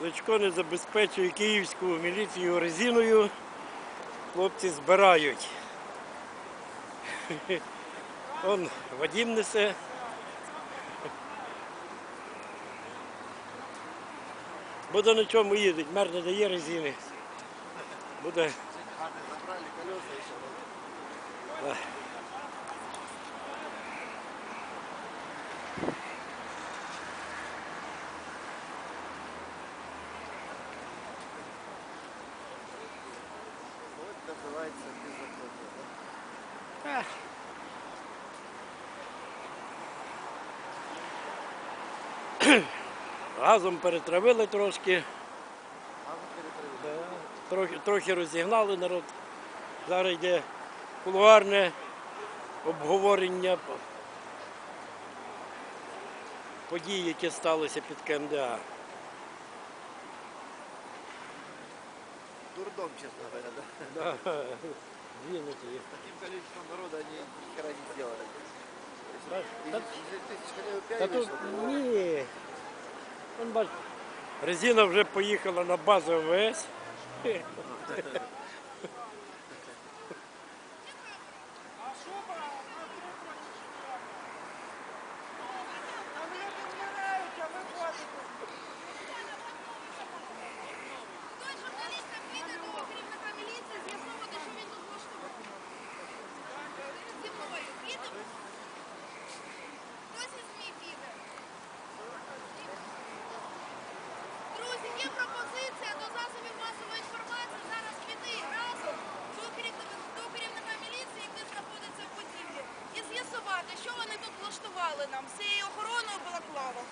Личко не забезпечує київську міліцію резиною. Хлопці збирають. Он Вадим несе. Буде на чому їздить, мер не дає резини. Буде. Забрали колеса еще. Да. Называется беззаконие. да? Газом перетравили трошки, вы перетравили. трохи, трохи розігнали народ. Зараз йде кулуарне обговорення подій, які сталися під КМДА. Дурдом, честно говоря, да. Да, двинуті. Таким количеством народа они ни хера не сделали. Да, Тысяч, та- тысяч хотя бы Та пять тут вышло. ні. Вон бач, резина вже поїхала на базу ВС. Той влаштували нам з цією охороною балаклава.